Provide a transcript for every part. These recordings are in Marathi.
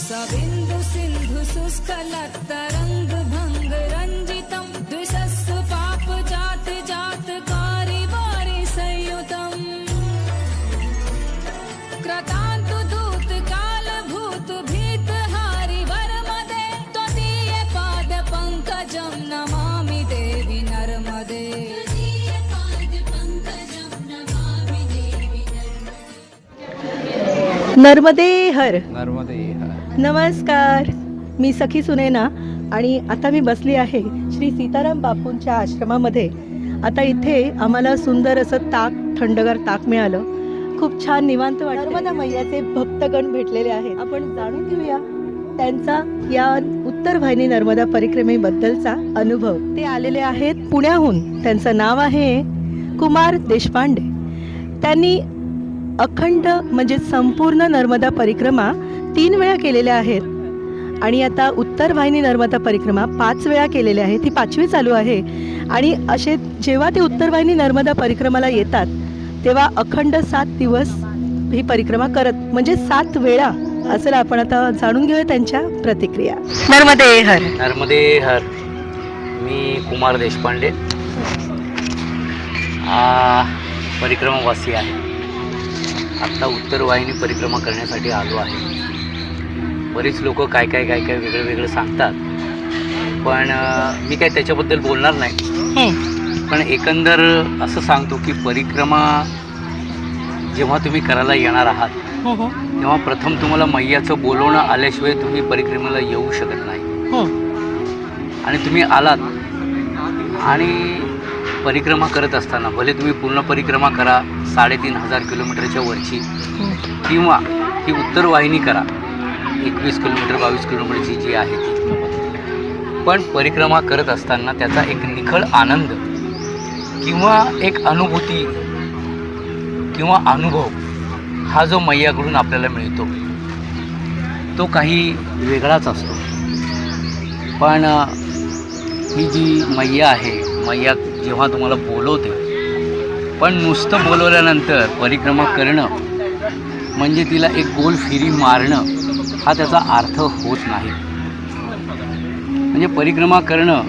सबिन्दु सिन्धु शुष्कलत्तरङ्ग भङ्ग रञ्जितं द्विषस्सु पाप जात जात कारि वारि संयुतम्। क्रतान्तु दूत काल भूत भीत हारि वरमदे त्वदीय पाद पङ्कजं नमामि देवि नर्मदे। नर्मदे हर। नर्मदे। नमस्कार. मी सखी सुनेना आणि आता मी बसली आहे श्री सीताराम बापूंच्या आश्रमामध्ये. आता इथे आम्हाला सुंदर असं ताक थंडगार ताक मिळालं. खूप छान निवांत वाटलं नर्मदा मैयाचे भक्तगण भेटलेले आहेत. आपण जाणून घेऊया त्यांचा या उत्तर वाहिनी नर्मदा परिक्रमेबद्दलचा अनुभव. ते आलेले आहेत पुण्याहून. त्यांचं नाव आहे कुमार देशपांडे. त्यांनी अखंड म्हणजे संपूर्ण नर्मदा परिक्रमा तीन वेळा केलेल्या आहेत. आणि आता उत्तर वाहिनी नर्मदा परिक्रमा पाच वेळा केलेल्या आहे ती पाचवी चालू आहे. आणि असे जेव्हा ते उत्तर वाहिनी नर्मदा परिक्रमाला येतात तेव्हा अखंड सात दिवस ही परिक्रमा करत म्हणजे सात वेळा असं आपण आता जाणून घेऊया त्यांच्या प्रतिक्रिया. नर्मदे हर. नर्मदे हर. मी कुमार देशपांडे. आ, परिक्रमावासी आहे. आत्ता उत्तर वाहिनी परिक्रमा करण्यासाठी आलो आहे. बरीच लोक काय काय काय काय वेगळं वेगळं सांगतात. पण मी काय त्याच्याबद्दल बोलणार नाही. पण एकंदर असं सांगतो की परिक्रमा जेव्हा तुम्ही करायला येणार आहात तेव्हा प्रथम तुम्हाला मैयाचं बोलवणं आल्याशिवाय तुम्ही परिक्रमेला येऊ शकत नाही. आणि तुम्ही आलात आणि परिक्रमा करत असताना भले तुम्ही पूर्ण परिक्रमा करा साडेतीन हजार किलोमीटरच्या वरची किंवा ती उत्तर वाहिनी करा एकवीस किलोमीटर बावीस किलोमीटरची जी आहे ती. पण परिक्रमा करत असताना त्याचा एक निखळ आनंद किंवा एक अनुभूती किंवा अनुभव हा जो मैयाकडून आपल्याला मिळतो तो काही वेगळाच असतो. पण ही जी मैया आहे मैया जेव्हा तुम्हाला बोलवते पण नुसतं बोलवल्यानंतर परिक्रमा करणं म्हणजे तिला एक गोल फिरी मारणं हा त्याचा अर्थ होत नाही. म्हणजे परिक्रमा करणं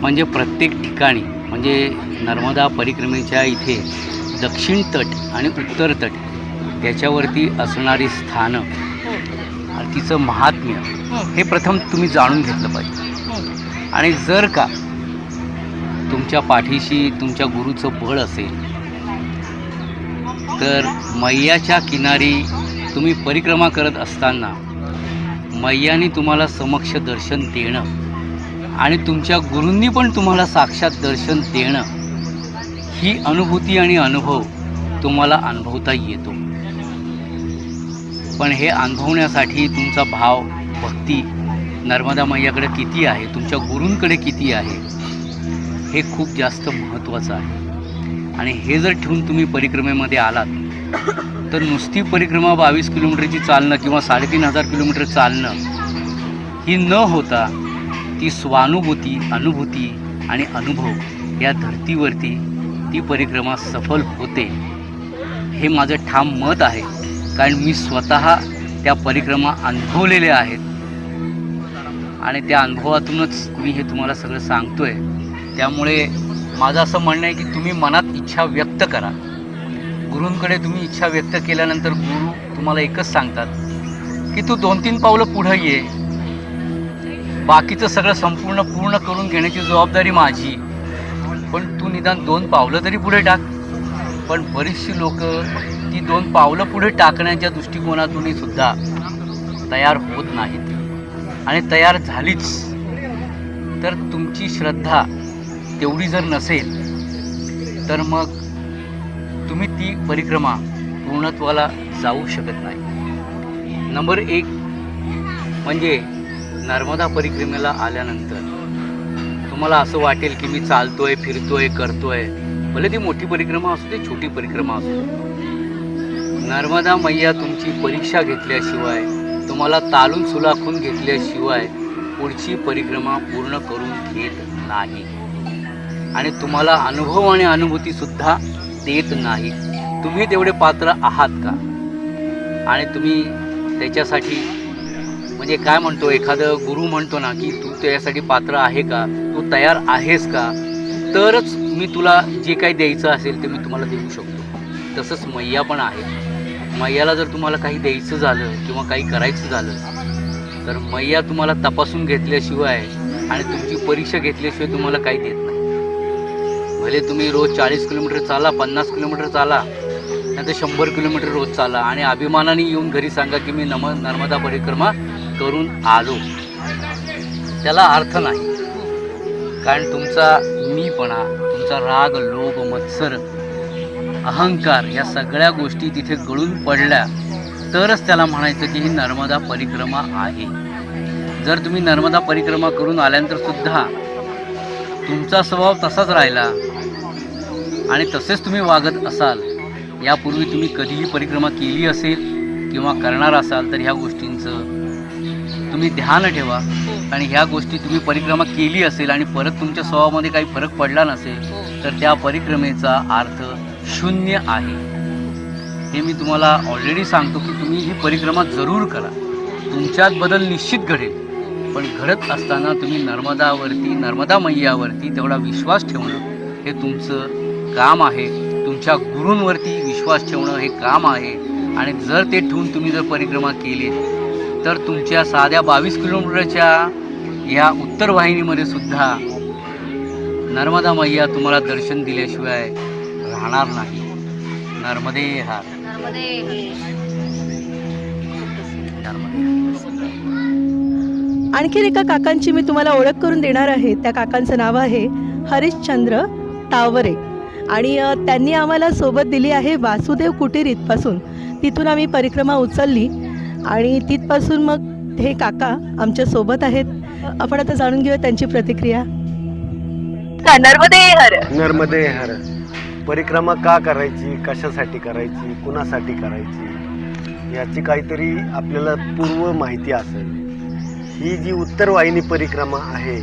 म्हणजे प्रत्येक ठिकाणी म्हणजे नर्मदा परिक्रमेच्या इथे दक्षिण तट आणि उत्तर तट त्याच्यावरती असणारी स्थानं आणि तिचं महात्म्य हे प्रथम तुम्ही जाणून घेतलं पाहिजे. आणि जर का तुमच्या पाठीशी तुमच्या गुरुचं बळ असेल तर मैयाच्या किनारी तुम्ही परिक्रमा करत असताना मैयाने तुम्हाला समक्ष दर्शन देणं आणि तुमच्या गुरूंनी पण तुम्हाला साक्षात दर्शन देणं ही अनुभूती आणि अनुभव तुम्हाला अनुभवता येतो. पण हे अनुभवण्यासाठी तुमचा भाव भक्ती नर्मदा मैयाकडे किती आहे? तुमच्या गुरूंकडे किती आहे? हे खूप जास्त महत्त्वाचं आहे. आणि हे जर ठेवून तुम्ही परिक्रमेमध्ये आलात तर नुसती परिक्रमा बावीस किलोमीटरची चालणं किंवा साडेतीन हजार किलोमीटर चालणं ही न होता ती स्वानुभूती अनुभूती आणि अनुभव या धर्तीवरती ती परिक्रमा सफल होते. हे माझं ठाम मत आहे. कारण मी स्वतः त्या परिक्रमा अनुभवलेल्या आहेत. आणि त्या अनुभवातूनच मी हे तुम्हाला सगळं सांगतो आहे त्यामुळे माझं असं म्हणणं आहे की तुम्ही मनात इच्छा व्यक्त करा. गुरूंकडे तुम्ही इच्छा व्यक्त केल्यानंतर गुरु तुम्हाला एकच सांगतात की तू दोन तीन पावलं पुढं ये. बाकीचं सगळं संपूर्ण पूर्ण करून घेण्याची जबाबदारी माझी. पण तू निदान दोन पावलं तरी पुढे टाक. पण बरीचशी लोक ती दोन पावलं पुढे टाकण्याच्या दृष्टिकोनातूनही सुद्धा तयार होत नाहीत. आणि तयार झालीच. तर तुमची श्रद्धा तेवढी जर नसेल तर मग तुम्ही ती परिक्रमा पूर्णत्वाला जाऊ शकत नाही. नंबर एक म्हणजे नर्मदा परिक्रमेला आल्यानंतर तुम्हाला असं वाटेल की मी चालतोय फिरतोय करतोय. भले ती मोठी परिक्रमा असू दे छोटी परिक्रमा असू दे. नर्मदा मैया तुमची परीक्षा घेतल्याशिवाय तुम्हाला तालून सुलाखून घेतल्याशिवाय पुढची परिक्रमा पूर्ण करून घेत नाही. आणि तुम्हाला अनुभव आणि अनुभूतीसुद्धा देत नाही. तुम्ही तेवढे पात्र आहात का? आणि तुम्ही त्याच्यासाठी म्हणजे काय म्हणतो एखादं गुरु म्हणतो ना की तू त्याच्यासाठी पात्र आहे का? तू तयार आहेस का? तरच मी तुला जे काही द्यायचं असेल ते मी तुम्हाला देऊ शकतो. तसंच मैया पण आहे. मैयाला जर तुम्हाला काही द्यायचं झालं किंवा काही करायचं झालं तर मैया तुम्हाला तपासून घेतल्याशिवाय आणि तुमची परीक्षा घेतल्याशिवाय तुम्हाला काही देत भले तुम्ही रोज चाळीस किलोमीटर चाला पन्नास किलोमीटर चाला नाही तर शंभर किलोमीटर रोज चाला. आणि अभिमानाने येऊन घरी सांगा की मी नम नर्मदा परिक्रमा करून आलो. त्याला अर्थ नाही. कारण तुमचा मीपणा तुमचा राग लोभ मत्सर अहंकार या सगळ्या गोष्टी तिथे गळून पडल्या. तरच त्याला म्हणायचं की ही नर्मदा परिक्रमा आहे. जर तुम्ही नर्मदा परिक्रमा करून आल्यानंतर सुद्धा तुमचा स्वभाव तसाच राहिला आणि तसेच तुम्ही वागत असाल यापूर्वी तुम्ही कधीही परिक्रमा केली असेल किंवा करणार असाल तर ह्या गोष्टींचं तुम्ही ध्यान ठेवा. आणि ह्या गोष्टी तुम्ही परिक्रमा केली असेल आणि परत तुमच्या स्वभावामध्ये काही फरक पडला नसेल तर त्या परिक्रमेचा अर्थ शून्य आहे. हे मी तुम्हाला ऑलरेडी सांगतो की तुम्ही ही परिक्रमा जरूर करा. तुमच्यात बदल निश्चित घडेल. पण घडत असताना तुम्ही नर्मदावरती नर्मदा मैयावरती तेवढा विश्वास ठेवणं हे तुमचं काम आहे. तुमच्या गुरूंवरती विश्वास ठेवणं हे काम आहे. आणि जर ते ठेवून तुम्ही जर परिक्रमा केली तर तुमच्या साध्या बावीस किलोमीटरच्या ह्या उत्तर वाहिनीमध्ये सुद्धा नर्मदा मैया तुम्हाला दर्शन दिल्याशिवाय राहणार नाही. नर्मदे हार. नर्मदे आणखीन एका काकांची मी तुम्हाला ओळख करून देणार आहे. त्या काकांचं नाव आहे हरिश्चंद्र तावरे. आणि त्यांनी आम्हाला सोबत दिली आहे वासुदेव कुटीर इथपासून. तिथून आम्ही परिक्रमा उचलली आणि तिथपासून मग हे काका आमच्यासोबत आहेत. आपण आता जाणून घेऊया त्यांची प्रतिक्रिया. नर्मदे हर. नर्मदे हर. परिक्रमा का करायची कशासाठी करायची कुणासाठी करायची याची काहीतरी आपल्याला पूर्व माहिती असेल. ही जी उत्तर वाहिनी परिक्रमा आहे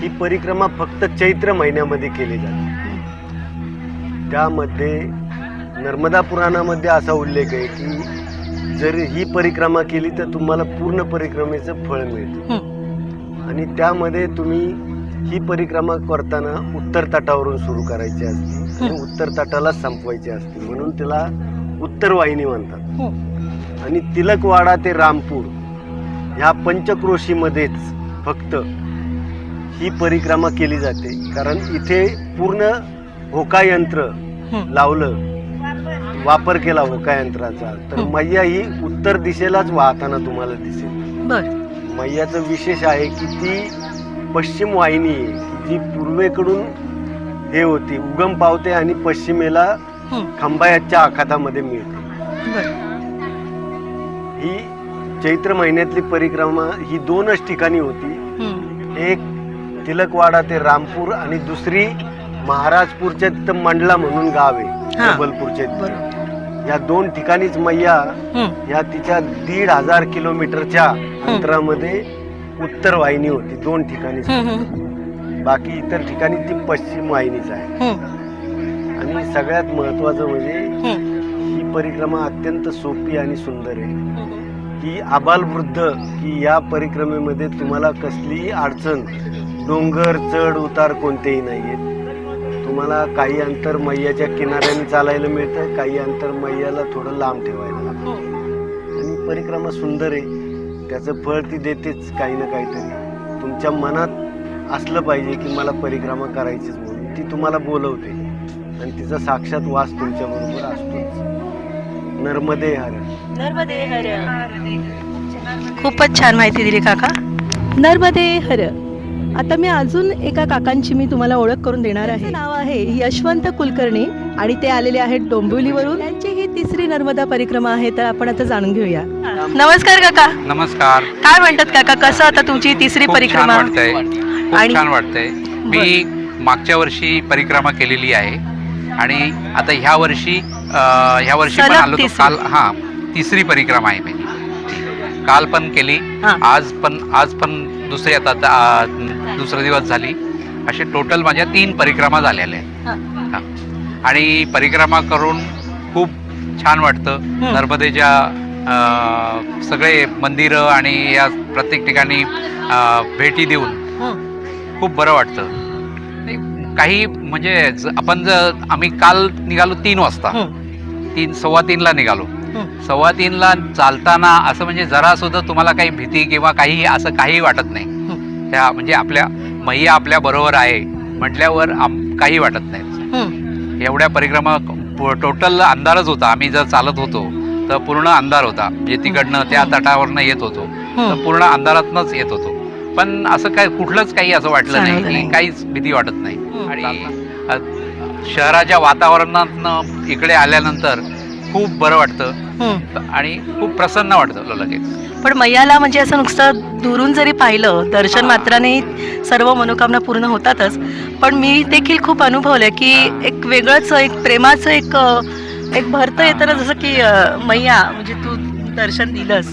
ही परिक्रमा फक्त चैत्र महिन्यामध्ये केली जाते. त्यामध्ये नर्मदा पुराणामध्ये असा उल्लेख आहे की जर ही परिक्रमा केली तर तुम्हाला पूर्ण परिक्रमेचं फळ मिळतं. आणि त्यामध्ये तुम्ही ही परिक्रमा करताना उत्तर तटावरून सुरू करायची असते आणि उत्तर तटाला संपवायची असते. म्हणून तिला उत्तर वाहिनी म्हणतात. आणि तिलकवाडा ते रामपूर ह्या पंचक्रोशीमध्येच फक्त ही परिक्रमा केली जाते. कारण इथे पूर्ण होका यंत्र लावलं. वापर केला होका यंत्राचा तर. मैया ही उत्तर दिशेलाच वाहताना तुम्हाला दिसेल. बर. मैयाचं विशेष आहे की ती पश्चिम वाहिनी आहे जी पूर्वेकडून हे होती. उगम पावते आणि पश्चिमेला खंबायाच्या आखातामध्ये मिळते. बर. ही चैत्र महिन्यातली परिक्रमा ही दोनच ठिकाणी होती. एक तिलकवाडा ते रामपूर आणि दुसरी महाराजपूरच्या तिथं मंडला म्हणून गाव आहे. जबलपूरच्या तिथं. या दोन ठिकाणीच मैया या तिच्या दीड हजार किलोमीटरच्या अंतरामध्ये उत्तर वाहिनी होती दोन ठिकाणीच. बाकी इतर ठिकाणी ती पश्चिम वाहिनीच आहे. आणि सगळ्यात महत्वाचं म्हणजे ही. परिक्रमा अत्यंत सोपी आणि सुंदर आहे. की आबालवृद्ध की या परिक्रमेमध्ये तुम्हाला कसलीही अडचण डोंगर चढ उतार कोणतेही नाही आहेत तुम्हाला काही अंतर मैयाच्या किनाऱ्याने चालायला मिळतं काही अंतर मैयाला थोडं लांब ठेवायला लागतं आणि परिक्रमा सुंदर आहे. त्याचं फळ ती देतेच काही ना काहीतरी. तुमच्या मनात असलं पाहिजे की मला परिक्रमा करायचीच म्हणून. ती तुम्हाला बोलवते. आणि तिचा साक्षात वास तुमच्या बरोबर असतोच. नर्मदे हर. नर्मदे हर. खूपच छान माहिती दिली काका. नर्मदे हर. आता मी अजून एका काकांची मी तुम्हाला ओळख करून देणार आहे. नाव आहे यशवंत कुलकर्णी आणि ते आलेले आहेत डोंबिवलीवरून. त्यांची ही तिसरी नर्मदा परिक्रमा आहे तर आपण आता जाणून घेऊया. नमस्कार काका. नमस्कार. काय म्हणतात काका? कसं आता तुमची तिसरी परिक्रमा? वाटतंय. आणि- छान वाटतंय. मी मागच्या वर्षी परिक्रमा केलेली आहे. आणि आता ह्या वर्षी ह्या वर्षी पण सलग आलो तिसरी. काल हा तिसरी परिक्रमा आहे माझी काल पण केली हा. आज पण आज पण दुसरी आता दुसरा दिवस झाली. असे टोटल माझ्या तीन परिक्रमा झालेल्या आहेत. हा. आणि परिक्रमा करून खूप छान वाटतं. नर्मदेच्या अं, सगळे मंदिरं आणि या प्रत्येक ठिकाणी अं, भेटी देऊन हं, खूप बरं वाटतं. काही म्हणजे ज- आपण जर आम्ही काल निघालो तीन वाजता. हं, तीन सव्वा तीनला निघालो. हं. सव्वा तीनला चालताना असं म्हणजे जरा सुद्धा तुम्हाला काही भीती किंवा काही असं काही वाटत नाही. हं, त्या म्हणजे आपल्या मैया आपल्या बरोबर आहे म्हटल्यावर आम काही वाटत नाही. हं. एवढ्या परिक्रमा टोटल अंधारच होता. आम्ही जर चालत होतो तर पूर्ण अंधार होता. म्हणजे तिकडनं त्या तटावरनं येत होतो. तर पूर्ण अंधारातनच येत होतो. पण असं काय कुठलंच काही असं वाटलं नाही नाही. की काहीच भीती वाटत नाही. आणि शहराच्या वातावरणातनं इकडे आल्यानंतर खूप बरं वाटतं. आणि खूप प्रसन्न वाटतं लगेच. पण मैयाला म्हणजे असं नुसतं दुरून जरी पाहिलं दर्शन. मात्राने सर्व मनोकामना पूर्ण होतातच. पण मी देखील खूप अनुभवलंय की. एक वेगळंच एक प्रेमाचं एक एक भरतं येतं ना जसं की मैया म्हणजे तू दर्शन दिलंस.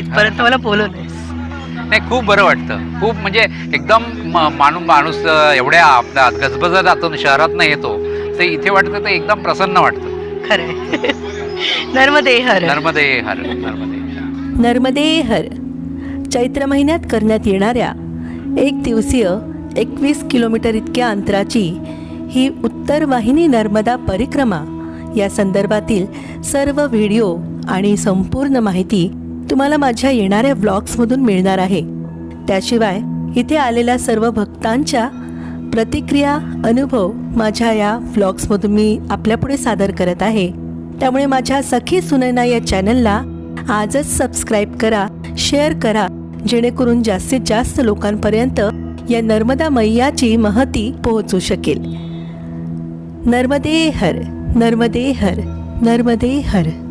इथपर्यंत मला बोलवलंयस. नाही खूप बरं वाटतं. खूप म्हणजे एकदम माणूस माणूस एवढ्या आपल्या गजबजातून शहरातनं येतो ते इथे वाटतं ते एकदम प्रसन्न वाटतं. खरंय. नर्मदे हर. नर्मदे हर नर्मदे. नर्मदे हर चैत्र महिन्यात करण्यात येणाऱ्या एक दिवसीय एकवीस किलोमीटर इतक्या अंतराची ही उत्तर वाहिनी नर्मदा परिक्रमा या संदर्भातील सर्व व्हिडिओ आणि संपूर्ण माहिती तुम्हाला माझ्या येणाऱ्या व्लॉग्समधून मिळणार आहे. त्याशिवाय इथे आलेल्या सर्व भक्तांच्या प्रतिक्रिया अनुभव माझ्या या व्लॉग्समधून मी आपल्यापुढे सादर करत आहे. त्यामुळे माझ्या सखी सुनैना या चॅनलला आजच सबस्क्राईब करा शेअर करा जेणेकरून जास्तीत जास्त लोकांपर्यंत या नर्मदा मैयाची महती पोहोचू शकेल. नर्मदे हर नर्मदे हर नर्मदे हर.